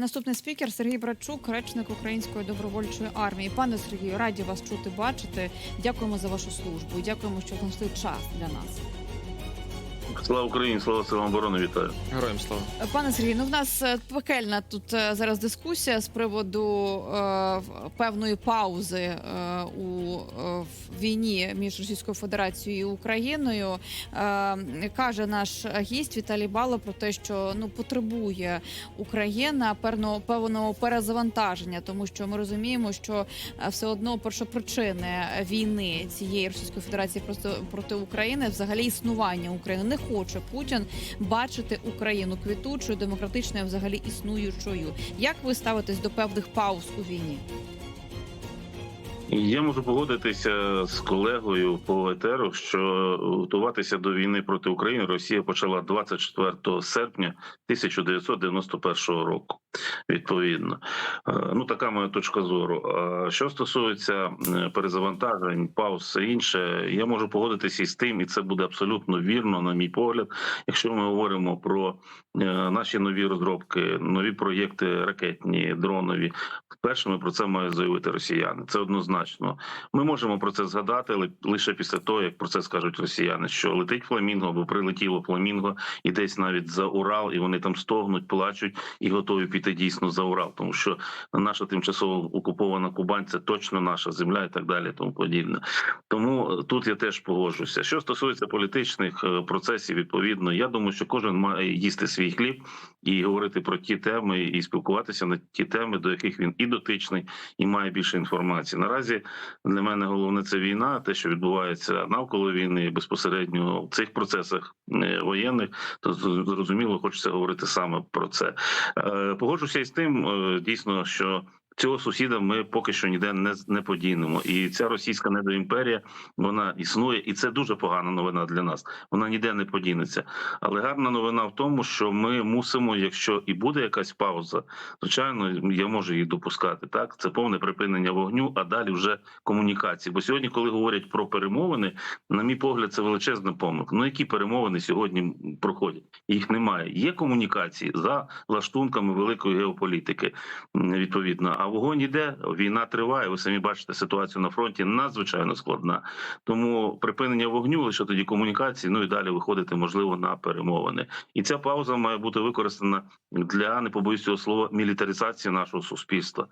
Наступний спікер Сергій Братчук, речник Української добровольчої армії. Пане Сергію, раді вас чути, бачити. Дякуємо за вашу службу. Дякуємо, що знайшли час для нас. Слава Україні, слава силам оборони, вітаю. Героям слава. Пане Сергію, ну в нас е, пекельна тут е, зараз дискусія з приводу е, певної паузи е, у е, війні між Російською Федерацією і Україною. Е, каже наш гість Віталій Бало про те, що ну потребує Україна певного певного перезавантаження, тому що ми розуміємо, що е, все одно першопричини війни цієї Російської Федерації проти, проти України, взагалі існування України не хоче Путін бачити Україну квітучою, демократичною, взагалі існуючою. Як ви ставитесь до певних пауз у війні? Я можу погодитися з колегою по етеру, що готуватися до війни проти України Росія почала 24 серпня 1991 року. Відповідно, Е, ну така моя точка зору. А Що стосується е, перезавантажень, пауз, все інше, я можу погодитися із тим, і це буде абсолютно вірно, на мій погляд. Якщо ми говоримо про е, наші нові розробки, нові проєкти ракетні, дронові, першими про це мають заявити росіяни. Це однозначно. Ми можемо про це згадати, лише після того, як про це скажуть росіяни, що летить фламінго або прилетіло фламінго, і десь навіть за Урал, і вони там стогнуть, плачуть і готові піти дійсно за Урал, тому що наша тимчасово окупована Кубань це точно наша земля і так далі. Тому подібне. Тому е, тут я теж погоджуся. Що стосується політичних е, процесів, відповідно, я думаю, що кожен має їсти свій хліб і говорити про ті теми, і спілкуватися на ті теми, до яких він і дотичний, і має більше інформації. Наразі для мене головне це війна, те, що відбувається навколо війни, безпосередньо в цих процесах е, воєнних, то зрозуміло, хочеться говорити саме про це. Е, Погоджуся із тим, е, дійсно, що. Цього сусіда ми поки що ніде не не подінемо, і ця російська недоімперія вона існує, і це дуже погана новина для нас. Вона ніде не подінеться. Але гарна новина в тому, що ми мусимо, якщо і буде якась пауза, звичайно, я можу її допускати. Так, це повне припинення вогню, а далі вже комунікації. Бо сьогодні, коли говорять про перемовини, на мій погляд, це величезна помилка. Ну які перемовини сьогодні проходять? Їх немає. Є комунікації за лаштунками великої геополітики. Відповідно, вогонь іде, війна триває. Ви самі бачите ситуацію на фронті надзвичайно складна. Тому припинення вогню лише тоді комунікації. Ну і далі виходити можливо на перемовини. І ця пауза має бути використана для не побоюсь цього слова мілітаризації нашого суспільства.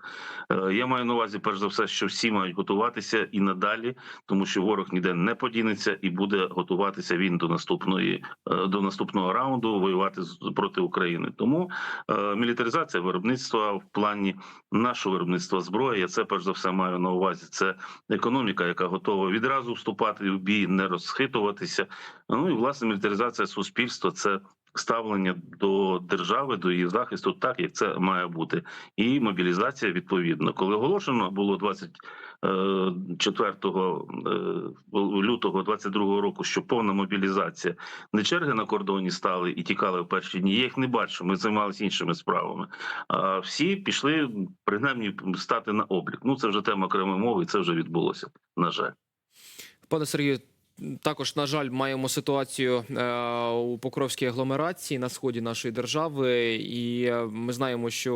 Е, Я маю на увазі, перш за все, що всі мають готуватися і надалі, тому що ворог ніде не подінеться і буде готуватися він до наступної е, до наступного раунду воювати проти України. Тому е, мілітаризація виробництва в плані нашого виробництва зброї. Я це перш за все маю на увазі. Це економіка, яка готова відразу вступати в бій, не розхитуватися. Ну і власне мілітаризація суспільства це. Ставлення до держави, до її захисту, так як це має бути, і мобілізація відповідно. Коли оголошено було 24 лютого 22 року, що повна мобілізація, не черги на кордоні стали і тікали в перші дні. Я їх не бачу. Ми займалися іншими справами. А всі пішли принаймні стати на облік. Ну це вже тема окремої мови, і це вже відбулося. На жаль. Пане Сергію, також, на жаль, маємо ситуацію е, у Покровській агломерації на сході нашої держави, і е, ми знаємо, що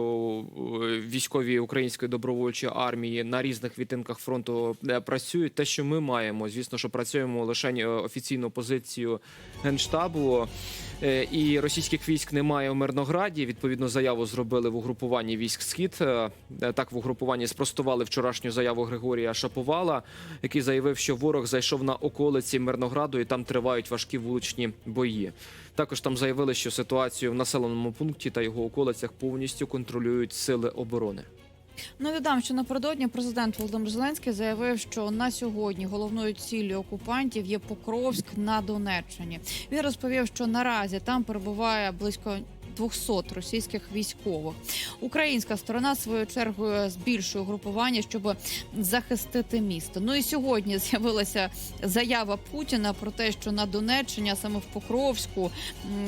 е, військові української добровольчої армії на різних відтинках фронту працюють. Те, що ми маємо, звісно, що працюємо лише офіційну позицію генштабу. І російських військ немає у Мирнограді. Відповідно, заяву зробили в угрупуванні військ Схід. Так, в угрупуванні спростували вчорашню заяву Григорія Шаповала, який заявив, що ворог зайшов на околиці Мирнограду і там тривають важкі вуличні бої. Також там заявили, що ситуацію в населеному пункті та його околицях повністю контролюють сили оборони. Ну додам, що напередодні президент Володимир Зеленський заявив, що на сьогодні головною ціллю окупантів є Покровськ на Донеччині. Він розповів, що наразі там перебуває близько. 200 російських військових українська сторона свою чергою збільшує групування, щоб захистити місто. Ну і сьогодні з'явилася заява Путіна про те, що на Донеччині, а саме в Покровську,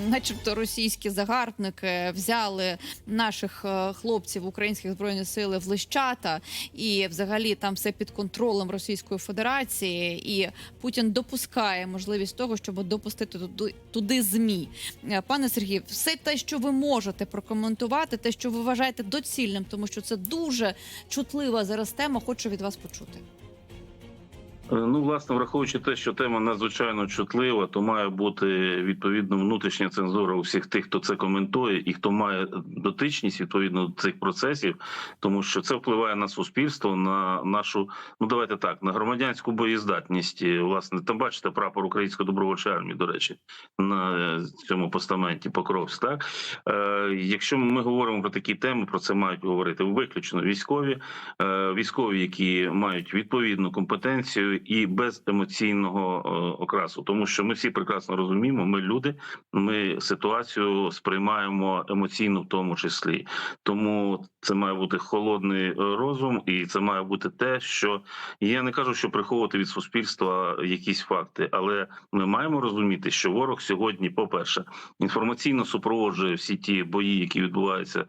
начебто російські загарбники взяли наших е, хлопців українських збройних сил в Лищата, і взагалі там все під контролем Російської Федерації. І Путін допускає можливість того, щоб допустити туди змі. Е, Пане Сергію, все те, що ви можете прокоментувати, те, що ви вважаєте доцільним, тому що це дуже чутлива зараз тема. Хочу від вас почути. Е, Ну, власне, враховуючи те, що тема надзвичайно чутлива, то має бути відповідно внутрішня цензура у всіх тих, хто це коментує, і хто має дотичність відповідно до цих процесів, тому що це впливає на суспільство, на нашу, ну давайте так, на громадянську боєздатність. Власне, там бачите прапор української добровольчої армії, до речі, на е, цьому постаменті Покровськ. Так е, якщо ми говоримо про такі теми, про це мають говорити виключно військові, е, військові, які мають відповідну компетенцію і без емоційного е, окрасу, тому що ми всі прекрасно розуміємо, ми люди, ми ситуацію сприймаємо емоційно, в тому числі. Тому це має бути холодний розум, і це має бути те, що я не кажу, що приховувати від суспільства якісь факти, але ми маємо розуміти, що ворог сьогодні, по перше, інформаційно супроводжує всі ті бої, які відбуваються, е,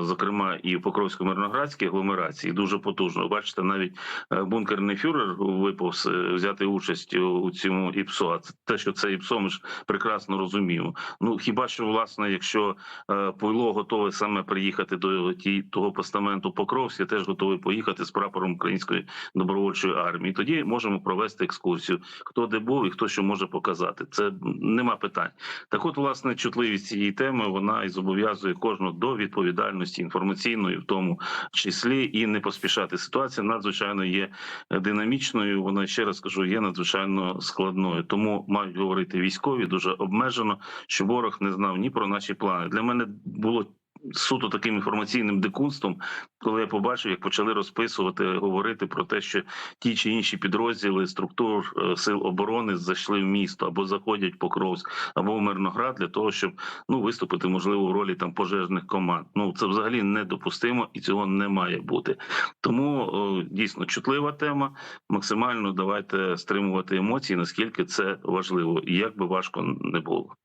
зокрема і в Покровсько-Мирноградській агломерації, дуже потужно. Бачите, навіть е, бункерний фюрер виповз е, взяти участь у- цьому ІПСО. А те, що це ІПСО, ми ж прекрасно розуміємо. Ну хіба що власне, якщо е, Пуйло готове саме приїхати до ті того постаменту Покровськ, я теж готовий поїхати з прапором української добровольчої армії. Тоді можемо провести екскурсію. Хто де був і хто що може показати. Це нема питань. Так, от, власне, чутливість цієї теми вона і зобов'язує кожного до відповідальності інформаційної, в тому числі, і не поспішати. Ситуація надзвичайно є е, динамічною. Вона ще раз кажу, є надзвичайно складною. Тому мають говорити військові дуже обмежено, що ворог не знав ні про наші плани. Для мене було. Суто таким інформаційним дикунством, коли я побачив, як почали розписувати, говорити про те, що ті чи інші підрозділи структур е, сил оборони зайшли в місто або заходять в Покровськ, або в Мирноград для того, щоб ну виступити можливо в ролі там пожежних команд. Ну це взагалі недопустимо і цього не має бути. Тому дійсно чутлива тема. Максимально давайте стримувати емоції, наскільки це важливо, і як би важко не було.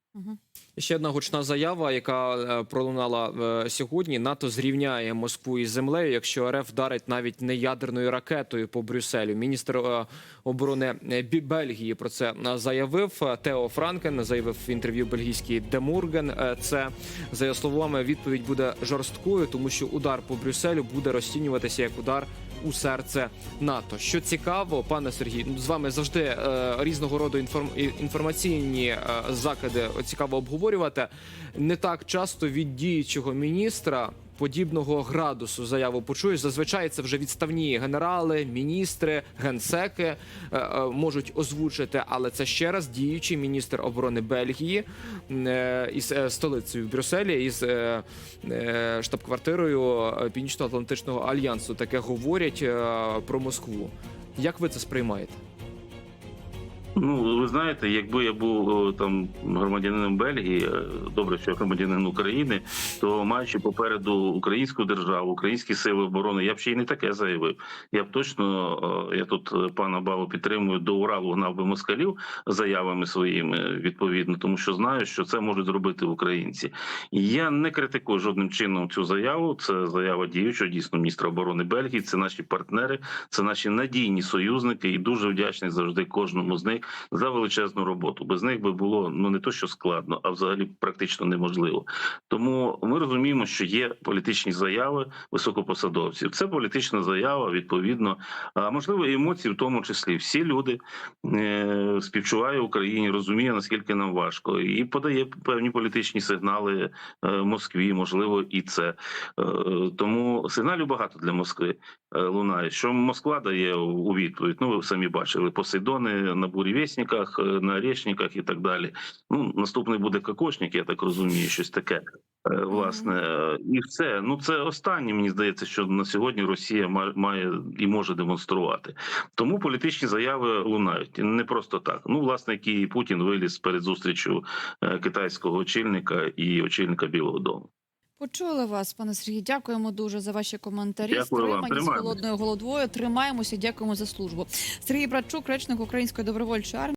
Ще одна гучна заява, яка е, пролунала е, сьогодні. НАТО зрівняє Москву із землею, якщо РФ вдарить навіть не ядерною ракетою по Брюсселю. Міністр е, оборони Бельгії про це заявив. Тео Франкен заявив в інтерв'ю бельгійській Демурген. Це за його словами відповідь буде жорсткою, тому що удар по Брюсселю буде розцінюватися як удар. У серце НАТО. Що цікаво, пане Сергій, з вами завжди е, різного роду інформаційні е, закиди цікаво обговорювати. Не так часто від діючого міністра подібного градусу заяву почуєш. Зазвичай це вже відставні генерали, міністри, генсеки е, е, можуть озвучити, але це ще раз діючий міністр оборони Бельгії е, із е, столицею в Брюсселі із е, е, штаб-квартирою е, Північно-Атлантичного альянсу. Таке говорять е, про Москву. Як ви це сприймаєте? Ну, ви знаєте, якби я був там громадянином Бельгії, е, добре, що я громадянин України, то маючи попереду українську державу, українські сили оборони, я б ще й не таке заявив. Я б точно, е, я тут е, пана Баву підтримую, до Уралу гнав би москалів заявами своїми відповідно, тому що знаю, що це можуть зробити українці. Я не критикую жодним чином цю заяву. Це заява діючого дійсно міністра оборони Бельгії. Це наші партнери, це наші надійні союзники, і дуже вдячний завжди кожному з них за величезну роботу. Без них би було ну не то, що складно, а взагалі практично неможливо. Тому ми розуміємо, що є політичні заяви високопосадовців. Це політична заява, відповідно, а можливо, емоції, в тому числі. Всі люди е, співчуває Україні, розуміє наскільки нам важко, і подає певні політичні сигнали е, Москві. Можливо, і це Е, тому сигналів багато для Москви е, лунає. Що Москва дає у відповідь? Ну ви самі бачили Посейдони на бурєвєсніках, е, на Орешниках і так далі. Ну наступний буде Кокошник, я так розумію, щось таке. Е, Власне, і все. Ну це останнє, мені здається, що на сьогодні Росія має і може демонструвати. Тому політичні заяви лунають не просто так. Ну, власне, який Путін виліз перед зустрічю е, китайського очільника і очільника Білого Дому. Почули вас, пане Сергій. Дякуємо дуже за ваші коментарі. Дякую вам. Стримані з холодною головою. Тримаємося. Дякуємо за службу. Сергій Братчук, речник Української добровольчої армії.